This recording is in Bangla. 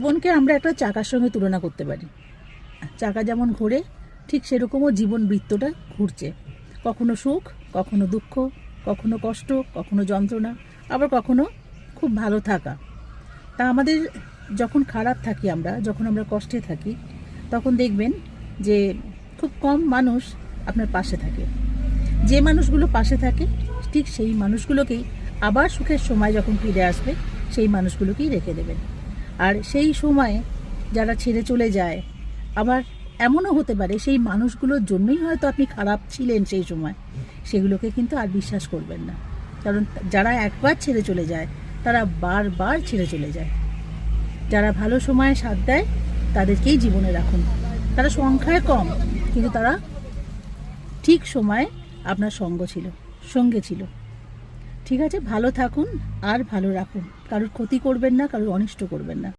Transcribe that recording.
জীবনকে আমরা একটা চাকার সঙ্গে তুলনা করতে পারি। চাকা যেমন ঘোরে, ঠিক সেরকমও জীবন বৃত্তটা ঘুরছে। কখনো সুখ, কখনো দুঃখ, কখনো কষ্ট, কখনো যন্ত্রণা, আবার কখনো খুব ভালো থাকা। তা আমাদের যখন খারাপ থাকি আমরা, যখন আমরা কষ্টে থাকি, তখন দেখবেন যে খুব কম মানুষ আপনার পাশে থাকে। যে মানুষগুলো পাশে থাকে, ঠিক সেই মানুষগুলোকেই আবার সুখের সময় যখন ফিরে আসবে, সেই মানুষগুলোকেই রেখে দেবেন। আর সেই সময়ে যারা ছেড়ে চলে যায়, আবার এমনও হতে পারে সেই মানুষগুলোর জন্যই হয়তো আপনি খারাপ ছিলেন সেই সময়। সেগুলোকে কিন্তু আর বিশ্বাস করবেন না। কারণ যারা একবার ছেড়ে চলে যায়, তারা বারবার ছেড়ে চলে যায়। যারা ভালো সময়ে সাথ দেয়, তাদেরকেই জীবনে রাখুন। তারা সংখ্যায় কম, কিন্তু তারা ঠিক সময়ে আপনার সঙ্গ ছিল, সঙ্গে ছিল। ঠিক আছে, ভালো থাকুন আর ভালো রাখুন। কারোর ক্ষতি করবেন না, কারোর অনিষ্ট করবেন না।